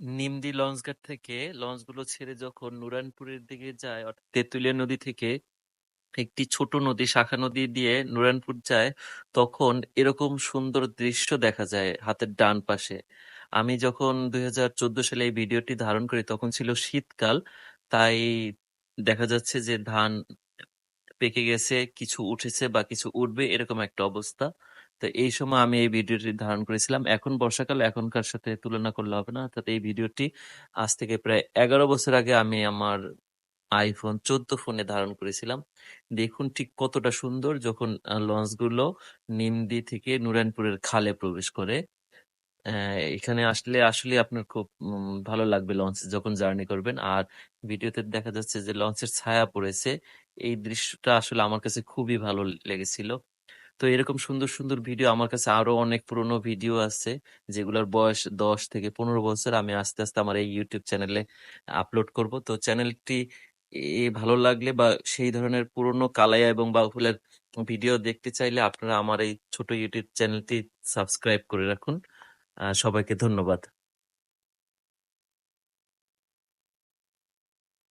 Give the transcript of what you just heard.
নিমদি লঞ্চঘাট থেকে লঞ্চগুলো ছেড়ে যখন নুরানপুরের দিকে যায়, অর্থাৎ তেঁতুলিয়া নদী থেকে একটি ছোট নদী, শাখা নদী দিয়ে নুরানপুর যায়, তখন এরকম সুন্দর দৃশ্য দেখা যায় হাতের ডান পাশে। আমি যখন দুই হাজার চোদ্দ সালে এই ভিডিওটি ধারণ করি, তখন ছিল শীতকাল, তাই দেখা যাচ্ছে যে ধান পেকে গেছে, কিছু উঠেছে বা কিছু উঠবে, এরকম একটা অবস্থা। তো এই সময় আমি এই ভিডিওটি ধারণ করেছিলাম। এখন বর্ষাকাল, এখনকার সাথে তুলনা করলে হবে না। অর্থাৎ এই ভিডিওটি আজ থেকে প্রায় এগারো বছর আগে আমি আমার আইফোন চোদ্দ ফোনে ধারণ করেছিলাম। দেখুন ঠিক কতটা সুন্দর যখন লঞ্চগুলো নিমদি থেকে নুরানপুরের খালে প্রবেশ করে। এখানে আসলে আসলে আপনার খুব ভালো লাগবে লঞ্চে যখন জার্নি করবেন। আর ভিডিওতে দেখা যাচ্ছে যে লঞ্চের ছায়া পড়েছে, এই দৃশ্যটা আসলে আমার কাছে খুবই ভালো লেগেছিল। তো এরকম সুন্দর সুন্দর ভিডিও আমার কাছে আরও অনেক পুরনো ভিডিও আছে, যেগুলোর বয়স দশ থেকে পনেরো বছর। আমি আস্তে আস্তে আমার এই ইউটিউব চ্যানেলে আপলোড করব। তো চ্যানেলটি ভালো লাগলে বা সেই ধরনের পুরনো কালাইয়া এবং বাউফুলের ভিডিও দেখতে চাইলে আপনারা আমার এই ছোট ইউটিউব চ্যানেলটি সাবস্ক্রাইব করে রাখুন। সবাইকে ধন্যবাদ।